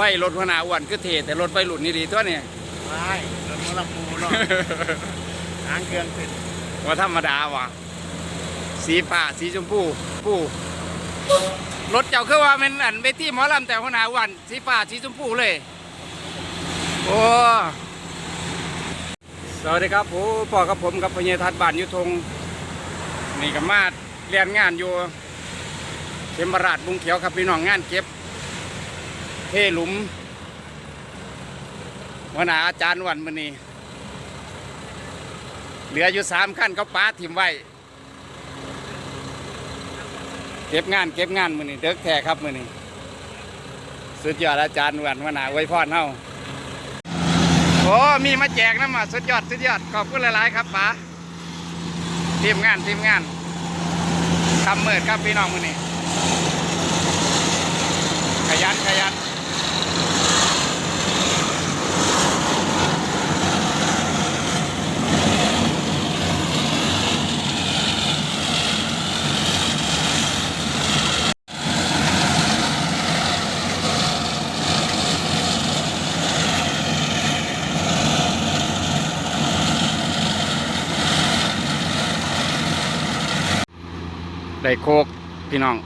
ไฟรถหัวหน้าอ้วนคือเทแต่รถไฟหลุดนี่ดีตัวเนี่ยไม่รถมอลำพูเนาะหางเครื่องขึ้นว่าธรรมดาว่ะสีฟ้าสีชมพูปูรถเจ้าคือว่าเป็นอันเวทีหมอลำแต่หัวหน้าอ้วนสีฟ้าสีชมพูเลยโอ้สวัสดีครับผมพ่อกับผมกับพญทัศน์บ้านยุทธงนี่ก็มาเรียนงานอยู่เทมราชบุงเขียวครับพี่น้องงานเก็บ เทหลุมวนาอาจารย์วันมือนี้เหลืออยู่สามขั้นเขาป้าทิมไว้ เก็บงานเก็บงานมือนี้เด็กแท้ครับมือนี้สุดยอดอาจารย์วันวนาไว้พรเฮาโอ้มีมาแจกน้ำมาสุดยอดสุดยอดขอบคุณหลาย ๆ ครับป๋าทีมงานทีมงานทำเมิดครับพี่น้องมือนี้ ได้โคกพี่น้อง